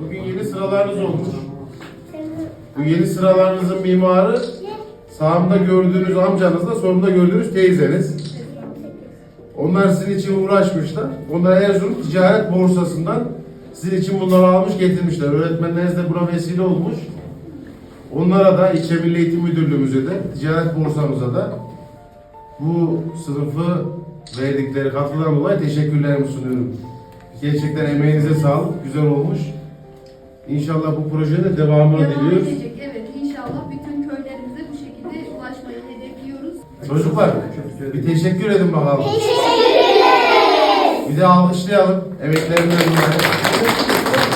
Bugün yeni sıralarınız olmuş. Bu yeni sıralarınızın mimarı sağımda gördüğünüz amcanızla solumda gördüğünüz teyzeniz. Onlar sizin için uğraşmışlar. Onlar Erzurum Ticaret Borsası'ndan sizin için bunları almış getirmişler. Öğretmenleriniz de buna vesile olmuş. Onlara da İlçe Milli Eğitim Müdürlüğümüze de, Ticaret Borsamıza da bu sınıfı verdikleri katkıdan dolayı teşekkürlerimi sunuyorum. Gerçekten emeğinize sağlık, güzel olmuş. İnşallah bu projenin de devamını Devam diliyoruz. edecek evet inşallah bütün köylerimize bu şekilde ulaşmayı hedefliyoruz. Çocuklar bir teşekkür edin bakalım. Bir de alkışlayalım emeklerinden dolayı.